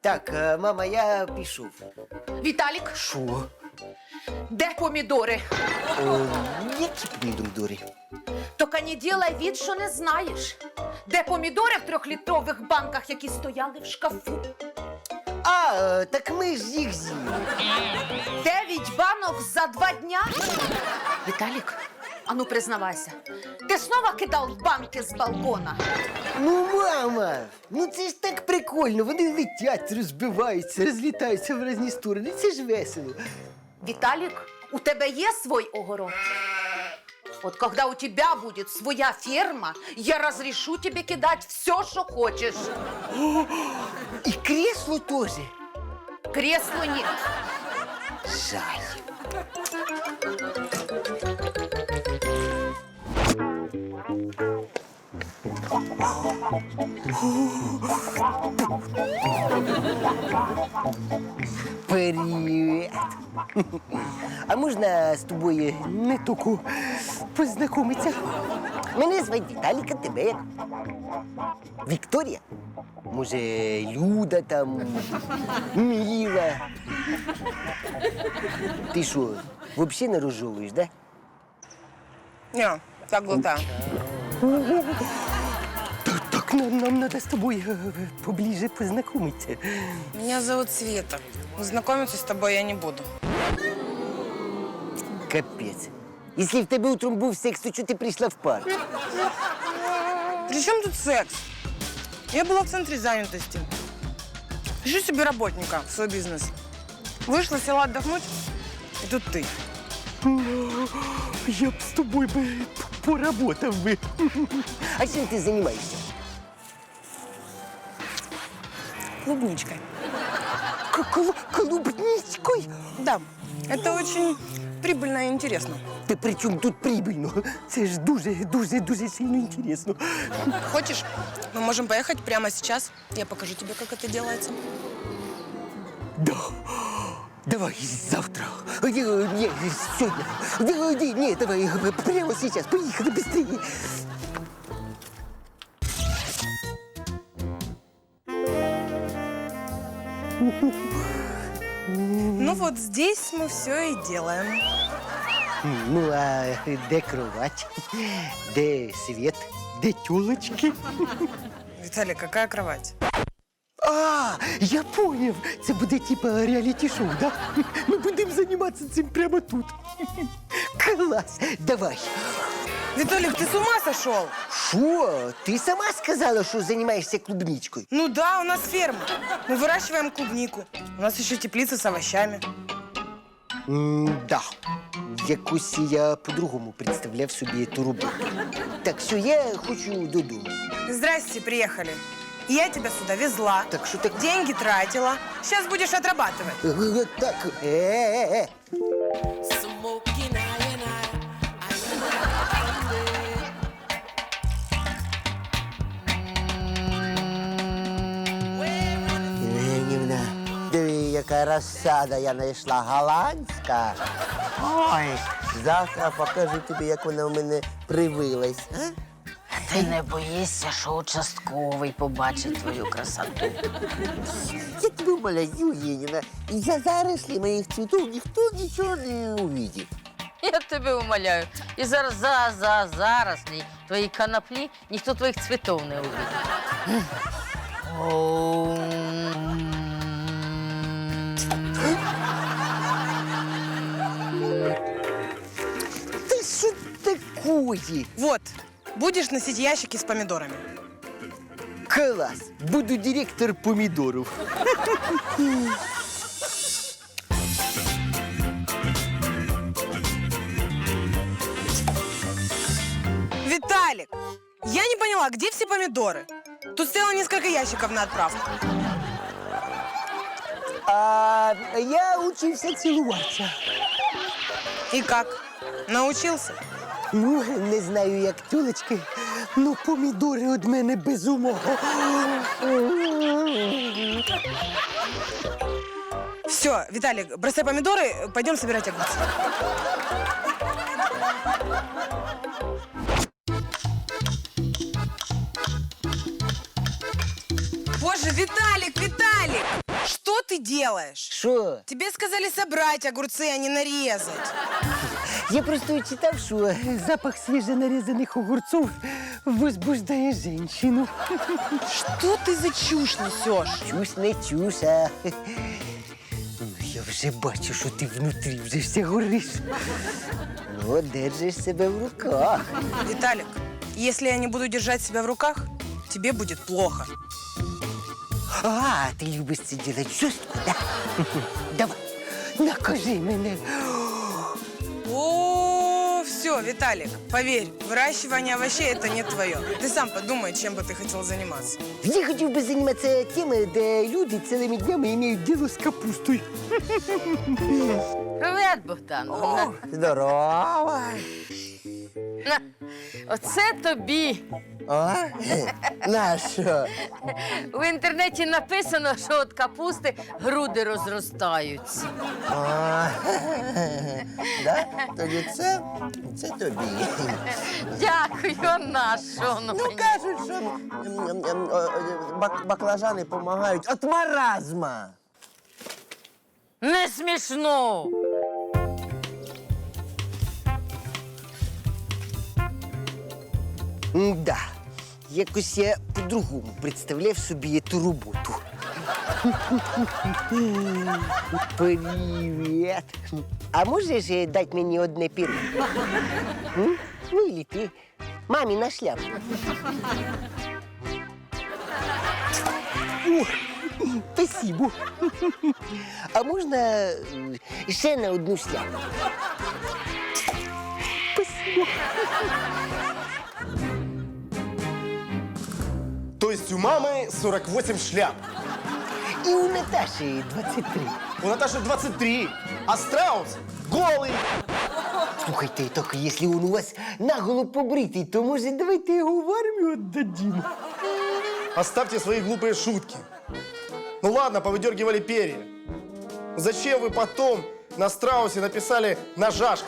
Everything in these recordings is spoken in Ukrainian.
Так, е, мама, я пішов. Віталік, Що? де помідори? О, які помідори? Тока не ділай від, що не знаєш. Де помідори в трьохлітрових банках, які стояли в шкафу? А, е, так ми ж їх з'їли. Дев'ять банок за два дня? Віталік, ану признавайся, ти снова кидав банки з балкона? Ну, мама, ну це ж так прикольно. Вони летять, розбиваються, розлітаються в різні сторони. Це ж весело. Виталик, у тебя есть свой огород? Вот когда у тебя будет своя ферма, я разрешу тебе кидать все, что хочешь. І кресло теж. Кресла нет. Жаль. Привіт. А можна з тобою не тільки познайомитися? Мене звати Віталіка, тебе як? Вікторія? Може, Люда там, Міла. Ти що, взагалі не розжовуєш, да? Не, так глотаю. Так, так нам, нам надо з тобою е, поближе познайомитися. Меня зовут Света. Но Знакомиться с тобой я не буду. Капець. Якщо в тебе утром був секс, то чого ти прийшла в парк? При чем тут секс? Я была в центре занятости. Ищу себе работника в свой бизнес. Вышла, села отдохнуть, и тут ты. Я б з тобою би поработав би. А чим ти займаєшся? Клубничкой. Кол- Клубничкою? Да, это очень прибыльно и интересно. Та при чому тут прибильно? Це ж дуже, дуже, дуже сильно інтересно. Хочешь, мы можем поехать прямо сейчас. Я покажу тебе, как это делается. Да. Давай завтра. Ні, ні, сьогодні. Ні, ні, ні, давай прямо зараз. Поїхали швидше. Ну вот здесь мы все и делаем. Ну, а де кровать? Де світ? Де тюлочки? Виталий, какая кровать? А, я поняв. Це буде типа реаліті-шоу, да? Ми будемо займатися цим прямо тут. Клас, давай. Виталик, ты с ума сошел? Що? Ти сама сказала, що займаєшся клубничкою? Ну да, у нас ферма. Мы выращиваем клубнику. У нас еще теплица с овощами. Да. Якось я по-другому представляв собі ту роботу. Так, все, я хочу додому. Здрасте, приехали. Я тебя сюда везла. Так що так. Деньги тратила. Сейчас будешь отрабатывать. Е, Так, е-е-е. Smoking Яка розсада я знайшла голландська. Ой, завтра покажу тобі, як вона в мене привилась. А? Ти не боїшся, що участковий побачить твою красоту. Я тебе умоляю, Євгенівна, за зарослі моїх цвітів ніхто нічого не увидить. Я тебе умоляю. І зараз за, за, зараз твої канаплі ніхто твоїх цвітов не увидить. Оу. такої? Вот, будешь носить ящики с помидорами. Клас, буду директор помідорів. Виталик, я не поняла, где все помидоры? Тут стояло несколько ящиков на отправку. А я учився цілуватися. И как? Научился? Ну, не знаю, як тюлечки, ну помідори від мене без умова. Все, Виталик, бросай помидоры, пойдем собирать огурцы. Боже, Виталик, Виталик! Что ты делаешь? Що? Тебе сказали собрать огурцы, а не нарезать. Я просто читав, що запах свіжонарізаних огурців возбуждає жінку. Что ты за чушь несешь? Чусь не чусь, а... Ну, Я вже бачу, що ти внутрі вже все гориш. Ну, держиш себе в руках. Виталик, если я не буду держать себя в руках, тебе будет плохо. А, ти любиш це робити жорстко, да? Давай, накажи мене. О, все, Виталик, поверь, выращивание овощей это не твое. Ты сам подумай, чем бы ты хотел заниматься. Я хотів би займатися теми, де люди цілими днями мають діло з капустою. Привет, Богдан. Здорово. На, Оце тобі. а? На що? В інтернеті написано, що від капусти груди розростаються. А, да? Тоді це, це тобі. Дякую, а на що воно Ну, мені? кажуть, що м, м, м, о, о, бак- баклажани допомагають від маразма. Не смішно. Да, якось я по-другому представляв собі цю роботу. Привіт. А можеш е, дати мені одне піро? Ну, или ти. Мамі на шляпу. О, спасибо. А можна е, ще на одну шляпу? Спасибо. То есть у мамы 48 шляп. І у Наташі 23. У Наташи 23. А страус голый. Слухайте, так якщо він у вас наголо побритий, то може давайте його в армію віддадим. Оставьте свои глупые шутки. Ну ладно, повыдергивали перья. Зачем вы потом на страусе написали «нажашка»?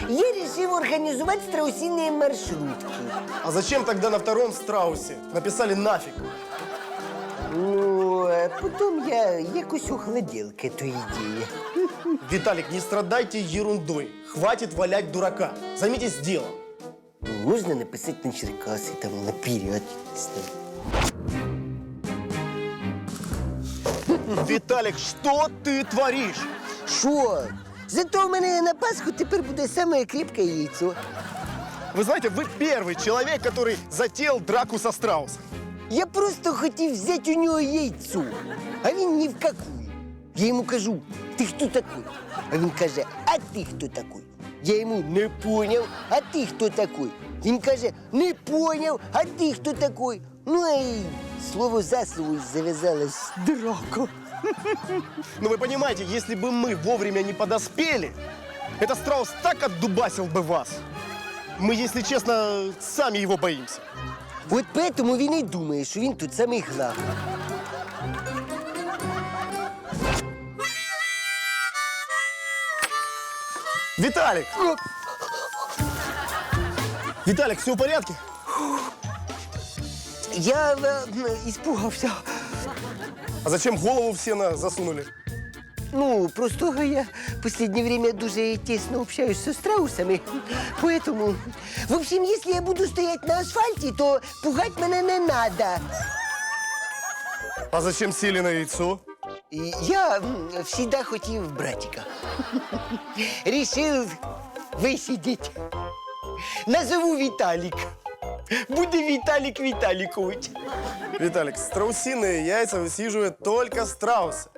Я вирішив організувати страусині маршрутки. А зачем тогда на втором страусе написали «нафиг»? Ну, а потім я якось охладів к этой ідеї. Виталик, не страдайте ерундой. Хватит валять дурака. Займитесь делом. Можна написати на Черкаси, там наперед. Виталик, что ты творишь? Що? Зато у мене на Пасху тепер буде саме крепке яйцо. Вы знаете, вы первый человек, который затеял драку со страусом. Я просто хотів взяти у нього яйцо, а він ні в какую. Я йому кажу, ти хто такой? А він каже, а ти хто такой? Я йому не поняв, а ти хто такой? Він каже, не поняв, а ти хто такой? Ну і слово за слово зав'язалась драка. Но вы понимаете, если бы мы вовремя не подоспели, этот страус так отдубасил бы вас. Мы, если честно, сами его боимся. От поэтому він і думає, що він тут самий главний. Виталик! Виталик, все в порядке? Я е, іспугався. А зачем голову в сено засунули? Ну, просто я в последнее время дуже тесно общаюсь со страусами, поэтому... В общем, если я буду стоять на асфальте, то пугать мене не надо. А зачем сели на яйцо? И Я м, всегда хотів братика. Решил висидеть. Назову Виталик. Буде Виталик Виталикович. Виталик, страусиные яйца высиживают только страусы.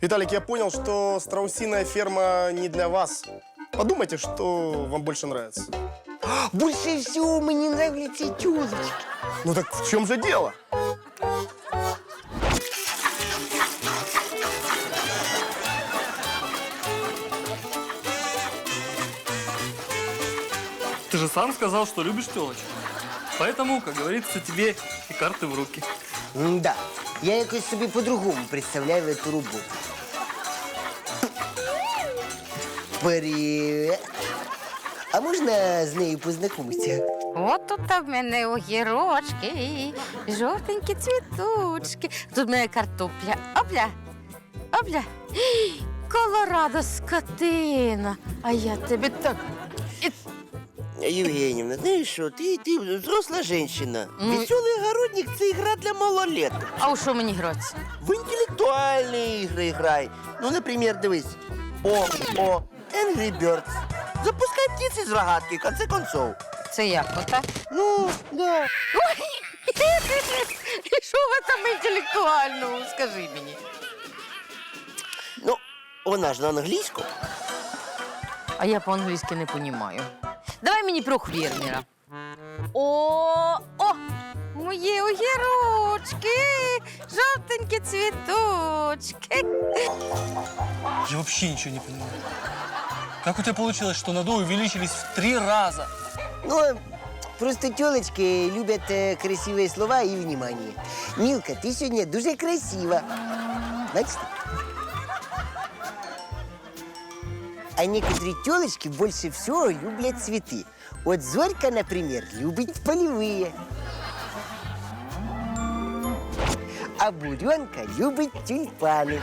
Виталик, я понял, что страусиная ферма не для вас. Подумайте, что вам больше нравится. Больше всего мені нравляться тёлочки. Ну так в чем же дело? Ты же сам сказал, что любишь телочек. Поэтому, как говорится, тебе и карты в руки. Да, я якось собі по-другому представляю эту роботу. Привет. А можна з нею познайомитися? От тут в мене огірочки, жовтенькі цвіточки. Тут в мене картопля. Опля, опля. Ій, Колорадо скотина. А я тебе так. Євгенівна, знаєш що, ти, ти взросла жінка. Ну. Веселий огородник це ігра для малолеток. А у що мені грати? В інтелектуальні ігри грай. Ну, наприклад, дивись. О, о, Angry Birds. Запускай птиці з рогатки, в конце концов. Це як ота? Ну, да. І що в там інтелектуальному? Скажи мені. Ну, вона ж на англійську. А я по-англійськи не понімаю. Давай мені про фермера. О, о! Мої огірочки, жовтенькі цвіточки. Я вообще ничего не понимаю. Как у тебя получилось, что надои увеличились в три раза? Ну, просто тілочки люблять е, красиві слова і внимание. Мілка, ти сьогодні дуже красива. Бачите? А некоторые телочки больше всего люблять цветы. Вот Зорька, например, любит полевые. А Буренка любит тюльпаны.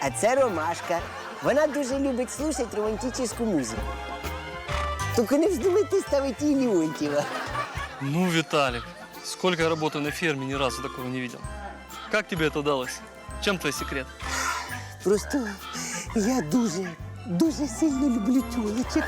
А це Ромашка. Вона дуже любить слухати романтичну музику. Тільки не вздумайте ставити їй Леонтьєва. Ну, Виталик, сколько я работаю на ферме, ни разу такого не видел. Как тебе это удалось? Чем твой секрет? Просто я дуже, дуже сильно люблю тюлечок.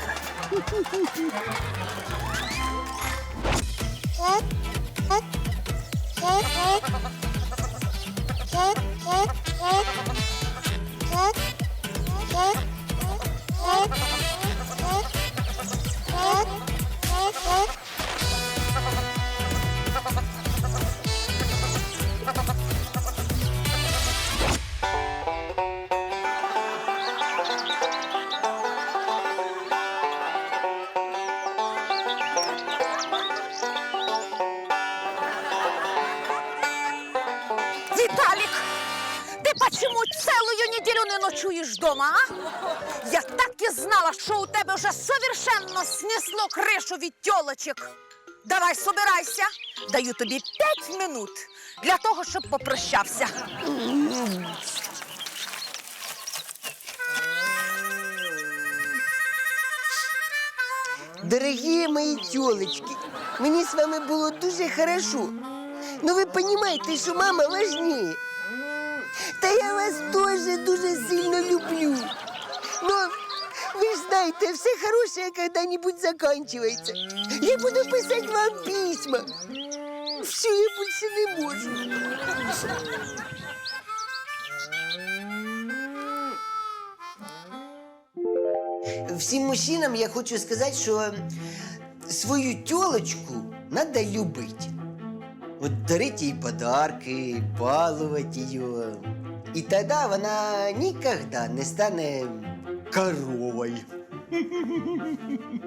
Виталик, ты почему целую неделю не ночуешь дома, а? Я так и знала, что у тебя уже совершенно снесло крышу від тілочок. Давай, собирайся. Даю тобі п'ять минут для того, щоб попрощався. Дорогі мої тілочки, мені з вами було дуже хорошо. Ну ви розумієте, що мама важніє. Та я вас теж дуже сильно люблю. Ну, ви ж знаєте, все хорошее когда-нибудь заканчивается. Я буду писати вам письма. Все, я більше не можу. Всім мужчинам я хочу сказати, що свою тілочку треба любити. От дарить їй подарки, балувати її. І тоді вона ніколи не стане коровою.